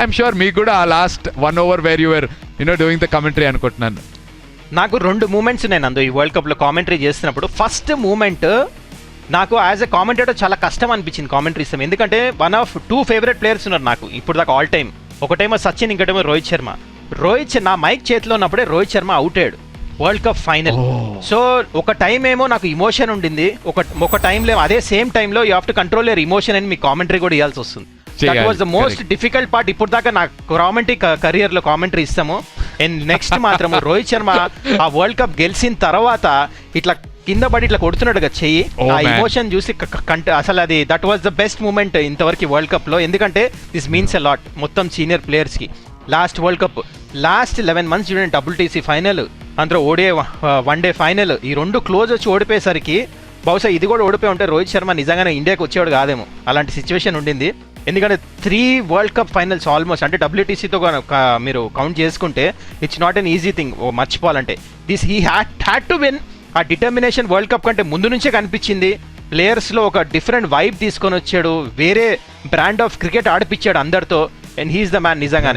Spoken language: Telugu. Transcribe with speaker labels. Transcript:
Speaker 1: ఐఎమ్ షూర్ మీకు కూడా ఆ last one over where you're you know doing the commentary అనుకుంటున్నాను.
Speaker 2: నాకు రెండు మూమెంట్స్ నేను అందు ఈ వరల్డ్ కప్లో కామెంటరీ చేస్తున్నప్పుడు. ఫస్ట్ మూమెంట్ నాకు యాజ్ ఎ కామెంటేటర్ చాలా కష్టం అనిపించింది కామెంటరీ ఇస్తాం. ఎందుకంటే one of two favourite players ఉన్నారు నాకు ఇప్పుడు దాకా ఆల్ టైమ్ ఒకటేమో సచిన్ ఇంకటేమో రోహిత్ శర్మ. రోహిత్ నా మైక్ చేతిలో ఉన్నప్పుడే రోహిత్ శర్మ అవుట్ అయ్యాడు వరల్డ్ కప్ ఫైనల్ సో ఒక టైం ఏమో నాకు ఇమోషన్ ఉండింది. ఒక ఒక టైంలో అదే సేమ్ టైంలో you have to control your emotion అని మీ కామెంటరీ కూడా ఇవ్వాల్సి వస్తుంది. That the most. Difficult part ఇప్పుడు దాకా నా కామెంటరీ కెరియర్లో కామెంటరీ ఇస్తాము. అండ్ నెక్స్ట్ మాత్రం రోహిత్ శర్మ ఆ వరల్డ్ కప్ గెలిచిన తర్వాత ఇట్లా కింద పడి ఇట్లా కొడుతున్నాడు కదా చెయ్యి.
Speaker 1: Oh,
Speaker 2: ఆ. ఇమోషన్ చూసి అసలు అది that was the best moment ఇంతవరకు వరల్డ్ కప్లో. ఎందుకంటే దిస్ మీన్స్ ఎ లాట్ మొత్తం senior ప్లేయర్స్కి. Last World Cup last eleven months చూడండి డబుల్ టీసీ ఫైనల్ అందులో ఓడే వన్ డే ఫైనల్ ఈ రెండు క్లోజ్ వచ్చి ఓడిపోయేసరికి బహుశా ఇది కూడా ఓడిపోయి ఉంటే రోహిత్ శర్మ నిజంగానే ఇండియాకి వచ్చేవాడు కాదేమో. అలాంటి సిచ్యువేషన్ ఉండింది. ఎందుకంటే three World Cup finals almost అంటే డబ్ల్యూటీసీతో మీరు కౌంట్ చేసుకుంటే it's not an easy thing మర్చిపోవాలంటే. This he had had to win ఆ డిటర్మినేషన్ వరల్డ్ కప్ కంటే ముందు నుంచే కనిపించింది. ప్లేయర్స్లో ఒక డిఫరెంట్ వైబ్ తీసుకొని వచ్చాడు. వేరే బ్రాండ్ ఆఫ్ క్రికెట్ ఆడిపించాడు అందరితో. అండ్ హీఈస్ ద మ్యాన్ నిజంగానే.